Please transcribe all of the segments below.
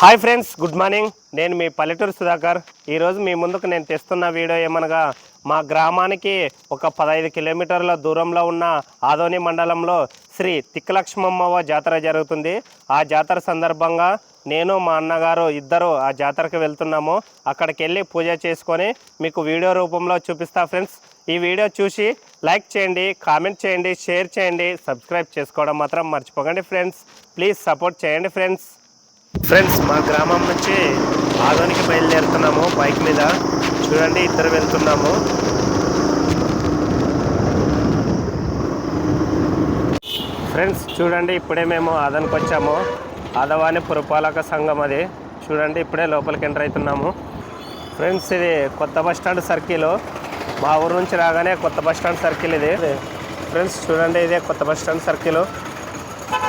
Hi friends good morning. నేను మీ పల్లెటూరు సుధాకర్. ఈరోజు మీ ముందుకు నేను తెస్తున్న వీడియో ఏమనగా మా గ్రామానికి ఒక పదహైదు కిలోమీటర్ల దూరంలో ఉన్న ఆదోని మండలంలో శ్రీ తిక్కలక్ష్మమ్మవ జాతర జరుగుతుంది. ఆ జాతర సందర్భంగా నేను మా అన్నగారు ఇద్దరు ఆ జాతరకు వెళ్తున్నాము. అక్కడికి వెళ్ళి పూజ చేసుకొని మీకు వీడియో రూపంలో చూపిస్తా ఫ్రెండ్స్. ఈ వీడియో చూసి లైక్ చేయండి కామెంట్ చేయండి షేర్ చేయండి సబ్స్క్రైబ్ చేసుకోవడం మాత్రం మర్చిపోకండి ఫ్రెండ్స్. ప్లీజ్ సపోర్ట్ చేయండి ఫ్రెండ్స్. ఫ్రెండ్స్ మా గ్రామం నుంచి ఆదోనికి బయలుదేరుతున్నాము బైక్ మీద. చూడండి ఇద్దరు వెళ్తున్నాము. ఫ్రెండ్స్ చూడండి ఇప్పుడే మేము ఆదోనికి వచ్చాము. ఆదవాని పురపాలక సంఘం అది. చూడండి ఇప్పుడే లోపలికి ఎంటర్ అవుతున్నాము. ఫ్రెండ్స్ ఇది కొత్త బస్ స్టాండ్ సర్కిల్. మా ఊరు నుంచి రాగానే కొత్త బస్ స్టాండ్ సర్కిల్ ఇది. ఫ్రెండ్స్ చూడండి ఇదే కొత్త బస్ స్టాండ్ సర్కిల్.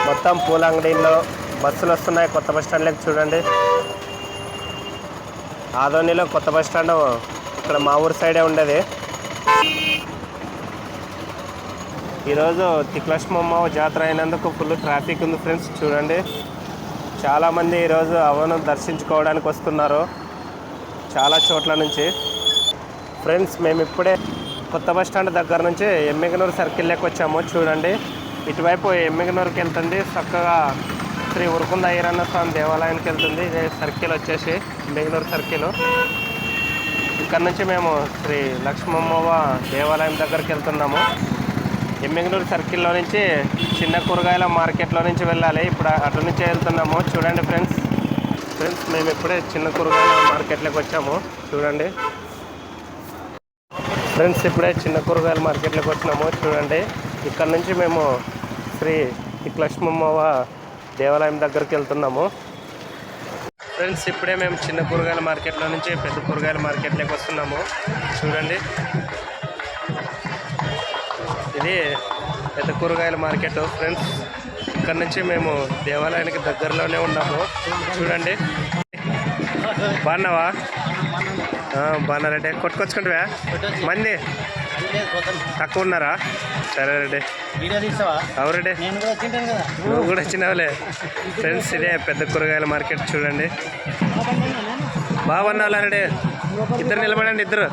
మొత్తం పూల అంగడీల్లో బస్సులు వస్తున్నాయి కొత్త బస్ స్టాండ్లోకి చూడండి. ఆదోనిలో కొత్త బస్ స్టాండ్ ఇక్కడ మా ఊరు సైడే ఉండేది. ఈరోజు తిక్లక్ష్మమ్మ జాతర అయినందుకు ఫుల్ ట్రాఫిక్ ఉంది ఫ్రెండ్స్ చూడండి. చాలామంది ఈరోజు అవను దర్శించుకోవడానికి వస్తున్నారు చాలా చోట్ల నుంచి. ఫ్రెండ్స్ మేము ఇప్పుడే కొత్త బస్ స్టాండ్ దగ్గర నుంచి ఎమ్మిగనూరు సర్కిల్లోకి వచ్చాము చూడండి. ఇటువైపు ఎమ్మిగనూరుకి వెళ్తుంది చక్కగా శ్రీ ఉరుకుంద అయ్యరన్న స్వామి దేవాలయానికి వెళ్తుంది. ఇదే సర్కిల్ వచ్చేసి బెంగళూరు సర్కిల్ ఇక్కడ నుంచి మేము శ్రీ లక్ష్మమ్మవ దేవాలయం దగ్గరికి వెళ్తున్నాము. ఎమ్మిగనూరు సర్కిల్లో నుంచి చిన్న కూరగాయల మార్కెట్లో నుంచి వెళ్ళాలి. ఇప్పుడు అటు నుంచి వెళ్తున్నాము. చూడండి ఫ్రెండ్స్ ఫ్రెండ్స్ మేము ఇప్పుడే చిన్న కూరగాయల మార్కెట్లోకి వచ్చాము. చూడండి. ఫ్రెండ్స్ ఇప్పుడే చిన్న కూరగాయల మార్కెట్లోకి వచ్చినాము. చూడండి. ఇక్కడ నుంచి మేము శ్రీ లక్ష్మమ్మవ దేవాలయం దగ్గరికి వెళ్తున్నాము. ఫ్రెండ్స్ ఇప్పుడే మేము చిన్న కూరగాయల మార్కెట్లో నుంచి పెద్ద కూరగాయల మార్కెట్లోకి వస్తున్నాము. చూడండి. ఇది పెద్ద కూరగాయల మార్కెట్ ఫ్రెండ్స్ ఇక్కడ నుంచి మేము దేవాలయానికి దగ్గరలోనే ఉన్నాము. చూడండి. బాగున్నావా? ఆ, బాగున్నారంటే కొట్టుకొచ్చుకుంటావా? మంది? తక్కువ ఉన్నారా? సరే రెడ్డి. కదా నువ్వు కూడా వచ్చినావులే ఫ్రెండ్స్ ఇదే పెద్ద కూరగాయల మార్కెట్ చూడండి. బాగున్నావులా రెడ్డి. ఇద్దరు నిలబడండి ఇద్దరు.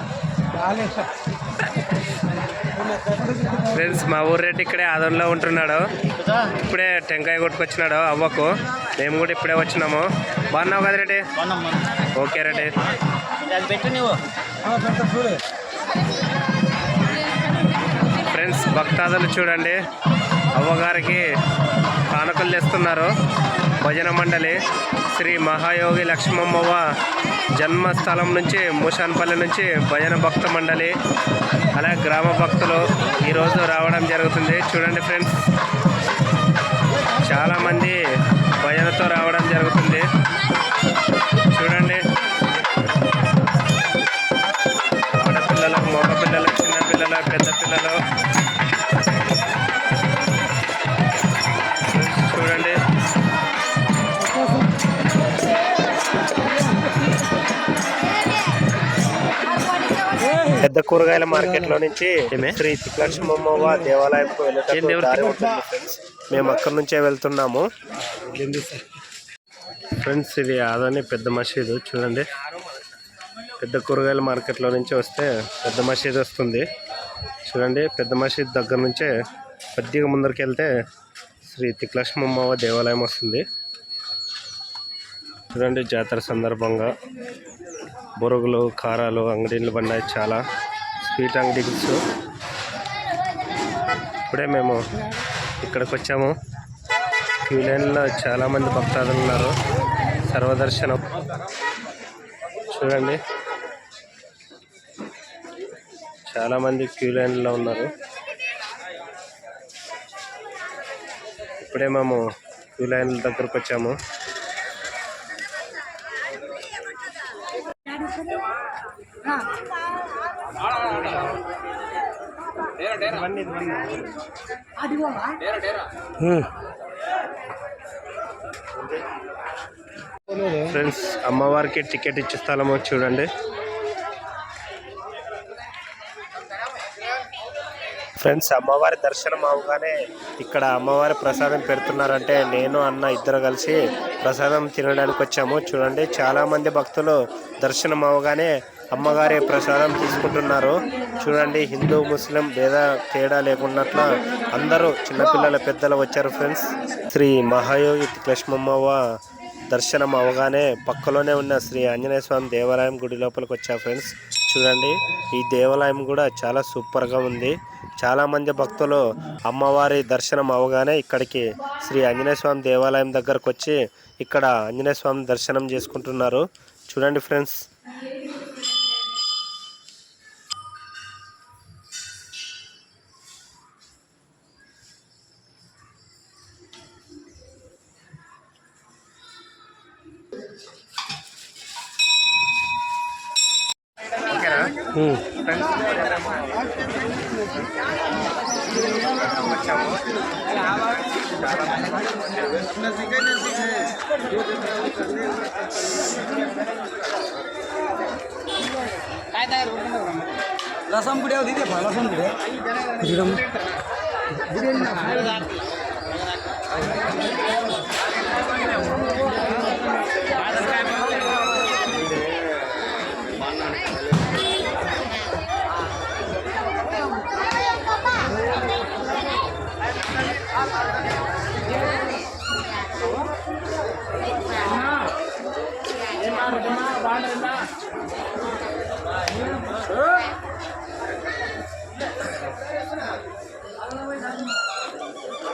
ఫ్రెండ్స్ మా ఊరు రెడ్డి ఇక్కడే ఆదంలో ఉంటున్నాడు. ఇప్పుడే టెంకాయ కొట్టుకొచ్చినాడు అవ్వకు. మేము కూడా ఇప్పుడే వచ్చినాము. బాగున్నావు కదా రెడ్డి? ఓకే రెడ్డి. అది పెట్టు నువ్వు. ఫ్రెండ్స్ భక్తాదులు చూడండి. అవ్వగారికి కానుకలు తెస్తున్నారు. భజన మండలి శ్రీ మహాయోగి లక్ష్మమ్మవ్వ జన్మస్థలం నుంచి మూషాన్పల్లి నుంచి భజన భక్త మండలి అలాగే గ్రామ భక్తులు ఈరోజు రావడం జరుగుతుంది. చూడండి ఫ్రెండ్స్. చాలామంది భజనతో రావడం జరుగుతుంది. మగ పిల్లలు చిన్న పిల్లలు పెద్ద పిల్లలు. చూడండి. పెద్ద కూరగాయల మార్కెట్లో నుంచి శ్రీ తిక్కలక్ష్మమ్మ దేవాలయంకు వెళ్ళేటప్పుడు దారి ఉంటుంది ఫ్రెండ్స్. మేము అక్కడి నుంచే వెళ్తున్నాము. ఫ్రెండ్స్ ఇది ఆదని పెద్ద మసీదు చూడండి. పెద్ద కూరగాయల మార్కెట్లో నుంచి వస్తే పెద్ద మసీద్ వస్తుంది. చూడండి పెద్ద మసీద్ దగ్గర నుంచే కొద్దిగా ముందరికి వెళ్తే శ్రీ తిక్లక్ష్మమ్మవ దేవాలయం వస్తుంది. చూడండి జాతర సందర్భంగా బొరుగులు కారాలు అంగడీలు పడినాయి చాలా. స్వీట్ అంగడీస్. ఇప్పుడే మేము ఇక్కడికి వచ్చాము. క్యూ లైన్లో చాలామంది భక్తాదులు ఉన్నారు. సర్వదర్శనం. చూడండి చాలా మంది క్యూ లైన్లో ఉన్నారు. ఇప్పుడే మేము క్యూ లైన్ దగ్గరకు వచ్చాము. ఫ్రెండ్స్ అమ్మవారికి టికెట్ ఇచ్చే స్థలము చూడండి. ఫ్రెండ్స్ అమ్మవారి దర్శనం అవగానే ఇక్కడ అమ్మవారి ప్రసాదం పెడుతున్నారంటే నేను అన్న ఇద్దరు కలిసి ప్రసాదం తినడానికి వచ్చాము. చూడండి చాలామంది భక్తులు దర్శనం అవగానే అమ్మగారి ప్రసాదం తీసుకుంటున్నారు. చూడండి హిందూ ముస్లిం భేద తేడా లేకున్నట్ల అందరూ చిన్నపిల్లల పెద్దలు వచ్చారు ఫ్రెండ్స్. శ్రీ మహాయోగి క్లష్మమ్మవ దర్శనం అవగానే పక్కలోనే ఉన్న శ్రీ ఆంజనేయ స్వామి దేవాలయం గుడి లోపలికి వచ్చా ఫ్రెండ్స్. చూడండి. ఈ దేవాలయం కూడా చాలా సూపర్గా ఉంది. చాలా మంది భక్తులు అమ్మవారి దర్శనం అవగానే ఇక్కడికి శ్రీ ఆంజనేయ స్వామి దేవాలయం దగ్గరకు వచ్చి ఇక్కడ ఆంజనేయ స్వామి దర్శనం చేసుకుంటున్నారు. చూడండి ఫ్రెండ్స్. रसन पुड्याउ दिदी भयो रसम गुड्य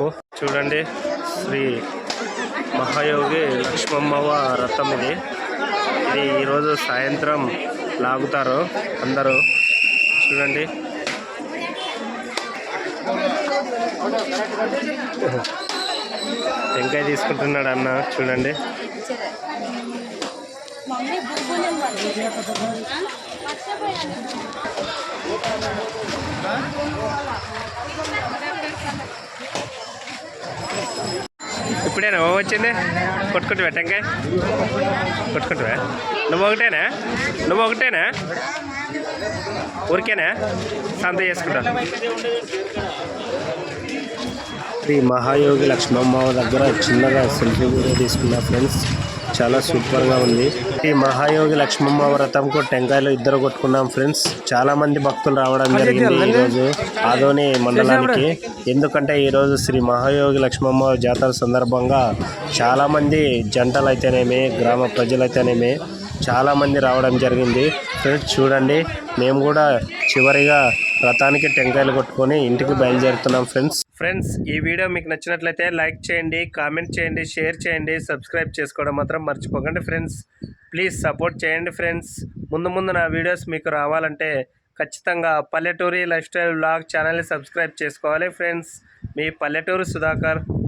మనకు చూడండి శ్రీ మహాయోగి లక్ష్మమ్మవ రథం ఇది. ఇది ఈరోజు సాయంత్రం లాగుతారు అందరూ. చూడండి. టెంకాయ తీసుకుంటున్నాడు అన్న చూడండి. ఇప్పుడే బుబ్బులు వచ్చింది. కొట్టుకుంటువా టెంకాయ కొట్టుకుంటువా నువ్వు ఒకటేనా? నువ్వు ఒకటేనా? ఊరికేనా? సంత చేసుకుంటా. శ్రీ మహాయోగి లక్ష్మమ్మ దగ్గర చిన్నగా సెల్ఫీ కూడా తీసుకున్నా ఫ్రెండ్స్. చాలా సూపర్గా ఉంది. ఈ మహాయోగి లక్ష్మమ్మ వ్రతంకు టెంకాయలు ఇద్దరు కొట్టుకున్నాం ఫ్రెండ్స్. చాలా మంది భక్తులు రావడం జరిగింది ఈ రోజు ఆదోని మండలానికి. ఎందుకంటే ఈ రోజు శ్రీ మహాయోగి లక్ష్మమ్మ జాతర సందర్భంగా చాలా మంది జంటలు అయితేనేమి గ్రామ ప్రజలైతేనేమి చాలా మంది రావడం జరిగింది. ఫ్రెండ్స్ చూడండి. మేము కూడా చివరిగా రథానికి టెంకాయలు కొట్టుకొని ఇంటికి బయలుదేరుతున్నాం ఫ్రెండ్స్. ఫ్రెండ్స్ ఈ వీడియో మీకు నచ్చినట్లయితే లైక్ చేయండి కామెంట్ చేయండి షేర్ చేయండి సబ్స్క్రైబ్ చేసుకోవడం మాత్రం మర్చిపోకండి ఫ్రెండ్స్. ప్లీజ్ సపోర్ట్ చేయండి ఫ్రెండ్స్. ముందు ముందు నా వీడియోస్ మీకు రావాలంటే ఖచ్చితంగా పల్లెటూరి లైఫ్ స్టైల్ బ్లాగ్ ఛానల్ని సబ్స్క్రైబ్ చేసుకోవాలి ఫ్రెండ్స్. మీ పల్లెటూరు సుధాకర్.